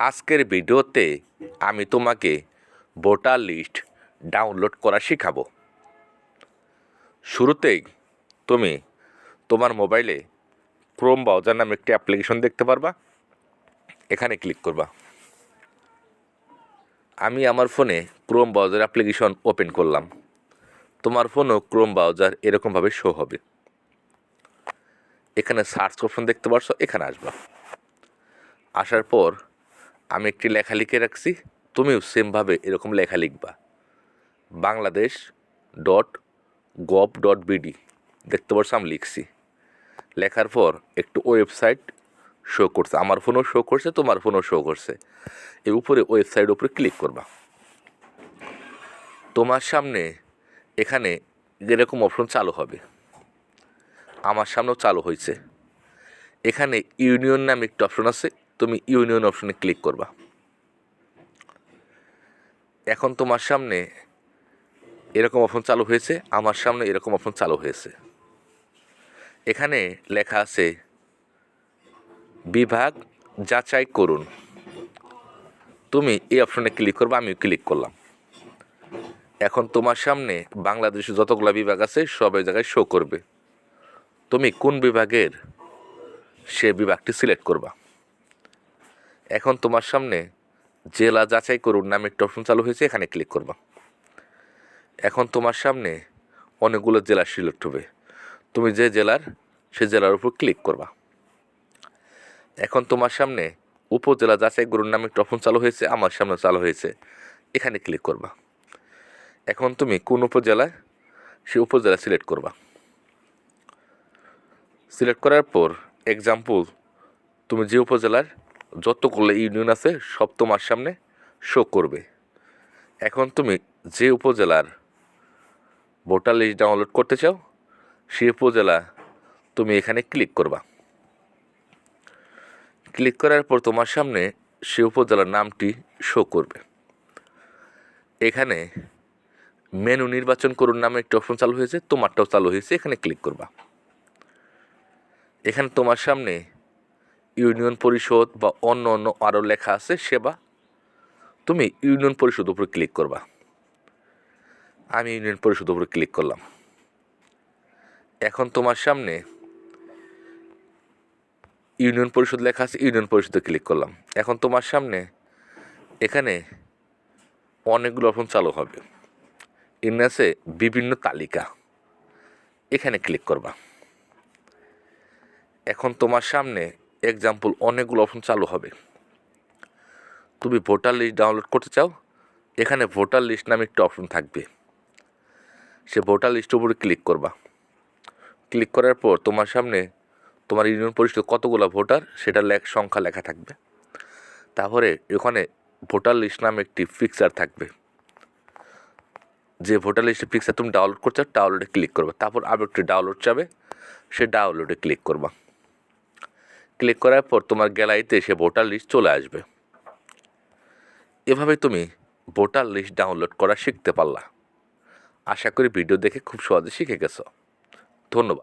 আজকের ভিডিওতে আমি তোমাকে ভোটার লিস্ট ডাউনলোড করা শেখাবো। শুরুতেই তুমি তোমার মোবাইলে ক্রোম ব্রাউজার নামে একটি অ্যাপ্লিকেশন দেখতে পারবা। এখানে ক্লিক করবা। আমি আমার ফোনে ক্রোম ব্রাউজার অ্যাপ্লিকেশন ওপেন করলাম। তোমার ফোনও ক্রোম ব্রাউজার এরকমভাবে শো হবে। এখানে সার্চ অপশন দেখতে পারছ, এখানে আসবা। আসার পর আমি একটি লেখা লিখে রাখছি। তুমিও সেমভাবে এরকম লেখা লিখবা। Bangladesh dot gov dot BD দেখতে পারছ, আমি লিখছি। লেখার পর একটু ওয়েবসাইট শো করছে। আমার ফোনও শো করছে, তোমার ফোনও শো করছে। এর উপরে ওয়েবসাইট উপরে ক্লিক করবা। তোমার সামনে এখানে এরকম অপশন চালু হবে। আমার সামনেও চালু হয়েছে। এখানে ইউনিয়ন নামে একটি অপশন আছে। তুমি ইউনিয়ন অপশনে ক্লিক করবা। এখন তোমার সামনে এরকম অপশন চালু হয়েছে, আমার সামনে এরকম অপশন চালু হয়েছে। এখানে লেখা আছে, বিভাগ যাচাই করুন। তুমি এই অপশনে ক্লিক করবা, আমিও ক্লিক করলাম। এখন তোমার সামনে বাংলাদেশে যতগুলো বিভাগ আছে সব জায়গায় শো করবে। তুমি কোন বিভাগের সে বিভাগটি সিলেক্ট করবা। এখন তোমার সামনে জেলা যাচাই করুন নামে একটা অপশন চালু হয়েছে, এখানে ক্লিক করবা। এখন তোমার সামনে অনেকগুলো জেলা সিলেক্ট হবে। তুমি যে জেলার, সে জেলার উপর ক্লিক করবা। এখন তোমার সামনে উপজেলা যাচাই করুন নামে একটা অপশন চালু হয়েছে, আমার সামনে চালু হয়েছে, এখানে ক্লিক করবা। এখন তুমি কোন উপজেলায়, সে উপজেলা সিলেক্ট করবা। সিলেক্ট করার পর এক্সাম্পল তুমি যে উপজেলার যতগুলো ইউনিয়ন আছে, সব তোমার সামনে শো করবে। এখন তুমি যে উপজেলার ভোটার লিস্ট ডাউনলোড করতে চাও, সেই উপজেলা তুমি এখানে ক্লিক করবা। ক্লিক করার পর তোমার সামনে সে উপজেলার নামটি শো করবে। এখানে মেনু নির্বাচন করুন নামে একটি অপশন চালু হয়েছে, তোমারটাও চালু হয়েছে, এখানে ক্লিক করবা। এখানে তোমার সামনে ইউনিয়ন পরিষদ বা অন্য অন্য আরও লেখা আছে, সেবা তুমি ইউনিয়ন পরিষদ উপরে ক্লিক করবা। আমি ইউনিয়ন পরিষদ উপরে ক্লিক করলাম। এখন তোমার সামনে ইউনিয়ন পরিষদ লেখা আছে, ইউনিয়ন পরিষদে ক্লিক করলাম। এখন তোমার সামনে এখানে অনেকগুলো অপশন চালু হবে। আছে বিভিন্ন তালিকা। এখানে ক্লিক করবা। এখন তোমার সামনে এক্সাম্পল অনেকগুলো অপশন চালু হবে। তুমি ভোটার লিস্ট ডাউনলোড করতে চাও, এখানে ভোটার লিস্ট নামে একটা অপশন থাকবে। সে ভোটার লিস্টের উপরে ক্লিক করবা। ক্লিক করার পর তোমার সামনে তোমার ইউনিয়ন পরিষদ কতগুলো ভোটার সেটা সংখ্যা লেখা থাকবে। তারপরে ওখানে ভোটার লিস্ট নামে একটি ফিক্সার থাকবে। যে ভোটার লিস্টের পিকচার তুমি ডাউনলোড করছ ডাউনলোডে ক্লিক করবে। তারপর আবার একটি ডাউনলোড যাবে, সে ডাউনলোডে ক্লিক করবা। ক্লিক করার পর তোমার গ্যালারিতে এসে ভোটার লিস্ট চলে আসবে। এভাবে তুমি ভোটার লিস্ট ডাউনলোড করা শিখতে পারলা। আশা করি ভিডিও দেখে খুব সহজে শিখে গেছো। ধন্যবাদ।